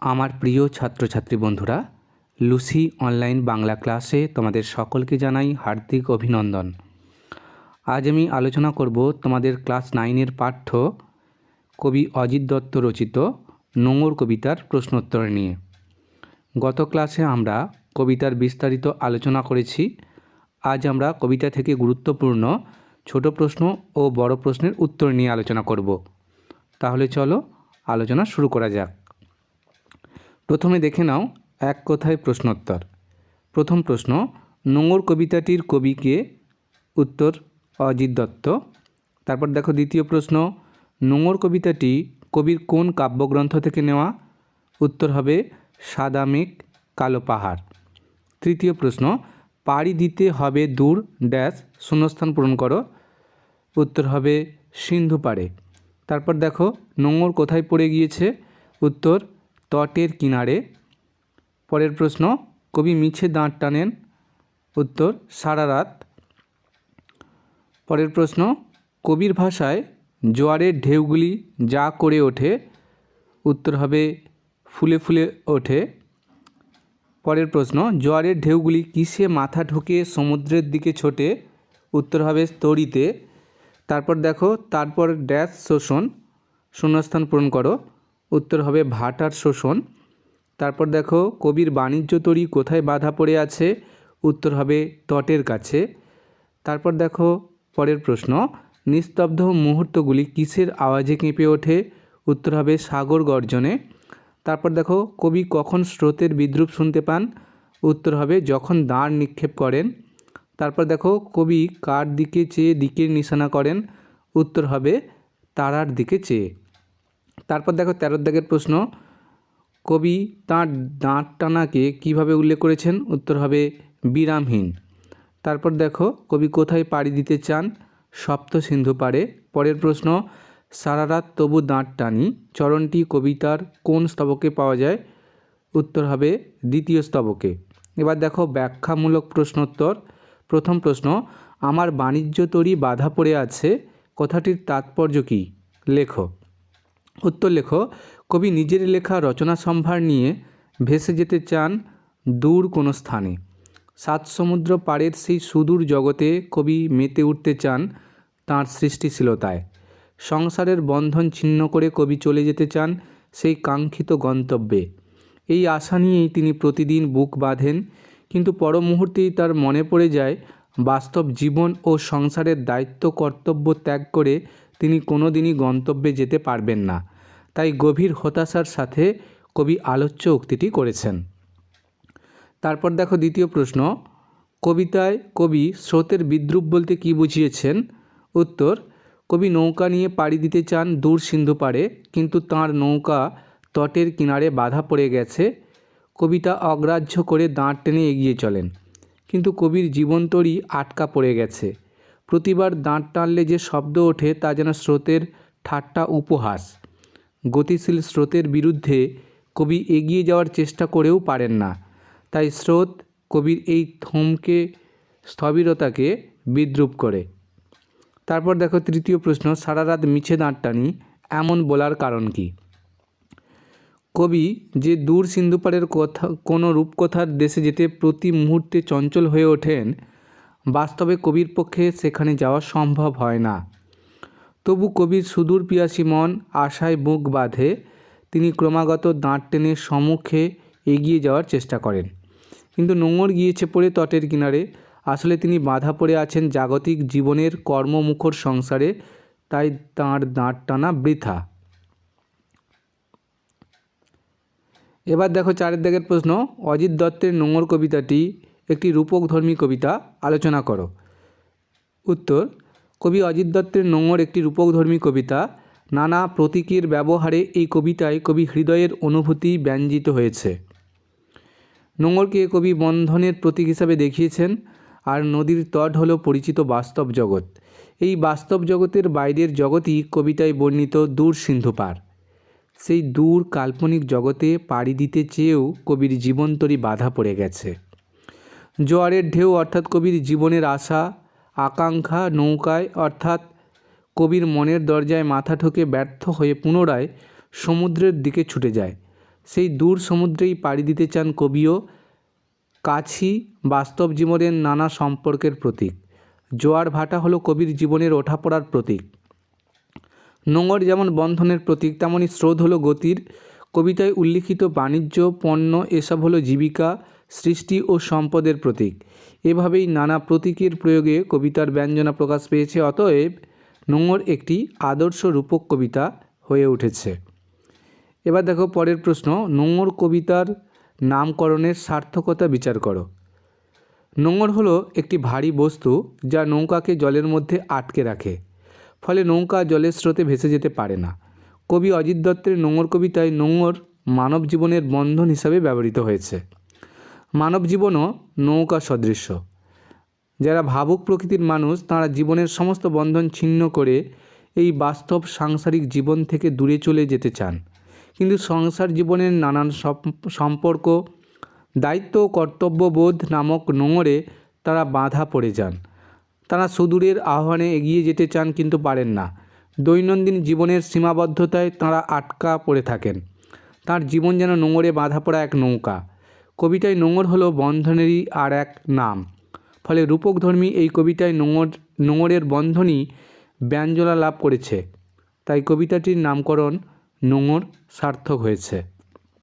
আমার প্রিয় ছাত্রছাত্রী বন্ধুরা, লুসি অনলাইন বাংলা ক্লাসে তোমাদের সকলকে জানাই হার্দিক অভিনন্দন। আজ আমি আলোচনা করব তোমাদের ক্লাস নাইনের পাঠ্য কবি অজিত দত্ত রচিত নোংর কবিতার প্রশ্নোত্তর নিয়ে। গত ক্লাসে আমরা কবিতার বিস্তারিত আলোচনা করেছি। আজ আমরা কবিতা থেকে গুরুত্বপূর্ণ ছোট প্রশ্ন ও বড় প্রশ্নের উত্তর নিয়ে আলোচনা করব। তাহলে চলো আলোচনা শুরু করা যাক। প্রথমে দেখে নাও এক কথায় প্রশ্নোত্তর। প্রথম প্রশ্ন নোংর কবিতাটির কবিকে উত্তর অজিত দত্ত। তারপর দেখো দ্বিতীয় প্রশ্ন নোংর কবিতাটি কবির কোন কাব্যগ্রন্থ থেকে নেওয়া? উত্তর হবে, সাদা মেঘ, কালো পাহাড়। তৃতীয় প্রশ্ন, পাড়ি দিতে হবে দূর, ড্যাশ, শূন্যস্থান পূরণ করো। উত্তর হবে, সিন্ধু পাড়ে। তারপর দেখো নোংর কোথায় পড়ে গিয়েছে? উত্তর তটের কিনারে? পরের প্রশ্ন, কবি মিছে দাঁত টানেন? উত্তর, সারা রাত। পরের প্রশ্ন, কবির ভাষায় জোয়ারের ঢেউগুলি যা করে ওঠে, উত্তর হবে, ফুলে ফুলে ওঠে। পরের প্রশ্ন, জোয়ারের ঢেউগুলি কিসে মাথা ঢুকে সমুদ্রের দিকে ছোটে? উত্তর হবে তরিতে তারপর দেখো, তারপর ড্যাশ শোষণ। শূন্যস্থান পূরণ করো। উত্তর হবে ভাটার শোষণ। তারপর দেখো, কবির বাণিজ্য তরী কোথায় বাধা পড়ে আছে? উত্তর হবে তটের কাছে। তারপর দেখো, পরের প্রশ্ন, নিস্তব্ধ মুহূর্তগুলি কিসের আওয়াজে কেঁপে ওঠে? উত্তর হবে সাগর গর্জনে। তারপর দেখো, কবি কখন স্রোতের বিদ্রুপ শুনতে পান? উত্তর হবে যখন দাঁড় নিক্ষেপ করেন। তারপর দেখো, কবি কার দিকে চেয়ে দিকের নিশানা করেন? উত্তর হবে তারার দিকে চেয়ে। তারপর দেখো তেরো দাগের প্রশ্ন, কবি তাঁর দাঁত টানাকে কীভাবে উল্লেখ করেছেন? উত্তর হবে, বিরামহীন। তারপর দেখো, কবি কোথায় পাড়ি দিতে চান? সপ্ত সিন্ধু পাড়ে। পরের প্রশ্ন, সারা রাত তবু দাঁত টানি, চরণটি কবিতার কোন স্তবকে পাওয়া যায়? উত্তর হবে, দ্বিতীয় স্তবকে। এবার দেখো, ব্যাখ্যামূলক প্রশ্নোত্তর। প্রথম প্রশ্ন, আমার বাণিজ্য তরী বাধা পড়ে আছে, কথাটির তাৎপর্য কী? লেখো। উত্তর লেখো, কবি নিজের লেখা রচনা সম্ভার নিয়ে ভেসে যেতে চান দূর কোনো স্থানে। সাত সমুদ্র পাড়ের সেই সুদূর জগতে কবি মেতে উঠতে চান তাঁর সৃষ্টিশীলতায়। সংসারের বন্ধন ছিন্ন করে কবি চলে যেতে চান সেই কাঙ্ক্ষিত গন্তব্যে। এই আশা নিয়েই তিনি প্রতিদিন বুক বাঁধেন, কিন্তু পর মুহূর্তেই তার মনে পড়ে যায় বাস্তব জীবন ও সংসারের দায়িত্ব কর্তব্য ত্যাগ করে তিনি কোনোদিনই গন্তব্যে যেতে পারবেন না। তাই গভীর হতাশার সাথে কবি আলোচ্য উক্তিটি করেছেন। তারপর দেখো দ্বিতীয় প্রশ্ন, কবিতায় কবি স্রোতের বিদ্রুপ বলতে কি বুঝিয়েছেন? উত্তর, কবি নৌকা নিয়ে পাড়ি দিতে চান দূর সিন্ধু পাড়ে, কিন্তু তাঁর নৌকা তটের কিনারে বাধা পড়ে গেছে। কবিতা অগ্রাহ্য করে দাঁড় টেনে এগিয়ে চলেন, কিন্তু কবির জীবনতরই আটকা পড়ে গেছে। প্রতিবার দাঁত টানলে যে শব্দ ওঠে তা যেন স্রোতের ঠাট্টা উপহাস। গতিশীল স্রোতের বিরুদ্ধে কবি এগিয়ে যাওয়ার চেষ্টা করেও পারেন না। তাই স্রোত কবির এই থমকে, স্থবিরতাকে বিদ্রুপ করে। তারপর দেখো তৃতীয় প্রশ্ন, সারা রাত মিছে দাঁড়টানি এমন বলার কারণ কি? কবি যে দূর সিন্ধুপাড়ের কথা, কোনো রূপকথার দেশে যেতে প্রতি মুহূর্তে চঞ্চল হয়ে ওঠেন বাস্তবে কবির পক্ষে সেখানে যাওয়া সম্ভব হয় না। তবু কবির সুদূর পিয়াসী মন আশায় বুক বাঁধে, তিনি ক্রমাগত দাঁত টেনে সম্মুখে এগিয়ে যাওয়ার চেষ্টা করেন। কিন্তু নোঙর গিয়েছে পড়ে তটের কিনারে। আসলে তিনি বাধা পড়ে আছেন জাগতিক জীবনের কর্মমুখর সংসারে, তাই তাঁর দাঁত টানা বৃথা। এবার দেখো চারের দিকের প্রশ্ন, অজিত দত্তের নোংর কবিতাটি একটি রূপকধর্মী কবিতা আলোচনা করো। উত্তর, কবি অজিত দত্তের নোংর একটি রূপকধর্মী কবিতা। নানা প্রতীকের ব্যবহারে এই কবিতায় কবি হৃদয়ের অনুভূতি ব্যঞ্জিত হয়েছে। নোঙরকে কবি বন্ধনের প্রতীক হিসাবে দেখিয়েছেন, আর নদীর তট হলো পরিচিত বাস্তব জগৎ। এই বাস্তব জগতের বাইরের জগতই কবিতায় বর্ণিত দূর সিন্ধুপার সেই দূর কাল্পনিক জগতে পাড়ি দিতে চেয়েও কবির জীবন্তরী বাধা পড়ে গেছে। জোয়ারের ঢেউ অর্থাৎ কবির জীবনের আশা, আকাঙ্ক্ষা, নৌকায় অর্থাৎ কবির মনের দরজায় মাথা ঠুকে ব্যর্থ হয়ে পুনরায় সমুদ্রের দিকে ছুটে যায়। সেই দূর সমুদ্রেই পাড়ি দিতে চান কবিও। কাছি বাস্তব জীবনের নানা সম্পর্কের প্রতীক। জোয়ার ভাটা হলো কবির জীবনের ওঠাপড়ার প্রতীক। নোঙর যেমন বন্ধনের প্রতীক তেমনই স্রোত হলো গতির। কবিতায় উল্লিখিত বাণিজ্য, পণ্য, এসব হলো জীবিকা, সৃষ্টি ও সম্পদের প্রতীক। এভাবেই নানা প্রতীকের প্রয়োগে কবিতার ব্যঞ্জনা প্রকাশ পেয়েছে, অতএব নোঙর একটি আদর্শ রূপক কবিতা হয়ে উঠেছে। এবার দেখো পরের প্রশ্ন, নোঙর কবিতার নামকরণের সার্থকতা বিচার করো। নোঙর হলো একটি ভারী বস্তু যা নৌকাকে জলের মধ্যে আটকে রাখে, ফলে নৌকা জলের স্রোতে ভেসে যেতে পারে না। কবি অজিত দত্তের নোঙর কবিতায় নোঙর মানব জীবনের বন্ধন হিসাবে ব্যবহৃত হয়েছে। মানব জীবনও নৌকা সদৃশ্য। যারা ভাবুক প্রকৃতির মানুষ, তারা জীবনের সমস্ত বন্ধন ছিন্ন করে এই বাস্তব সাংসারিক জীবন থেকে দূরে চলে যেতে চান। কিন্তু সংসার জীবনের নানান সম্পর্ক, দায়িত্ব ও কর্তব্যবোধ নামক নোঙরে তারা বাঁধা পড়ে যান। তারা সুদূরের আহ্বানে এগিয়ে যেতে চান, কিন্তু পারেন না। দৈনন্দিন জীবনের সীমাবদ্ধতায় তারা আটকা পড়ে থাকেন। তার জীবন যেন নোঙরে বাঁধা পড়া এক নৌকা। কবিতায় নোঙর হলো বন্ধনেরই আর এক নাম। ফলে রূপকধর্মী এই কবিতায় নোঙর, নোঙরের বন্ধনই ব্যঞ্জলা লাভ করেছে। তাই কবিতাটির নামকরণ নোঙর সার্থক হয়েছে।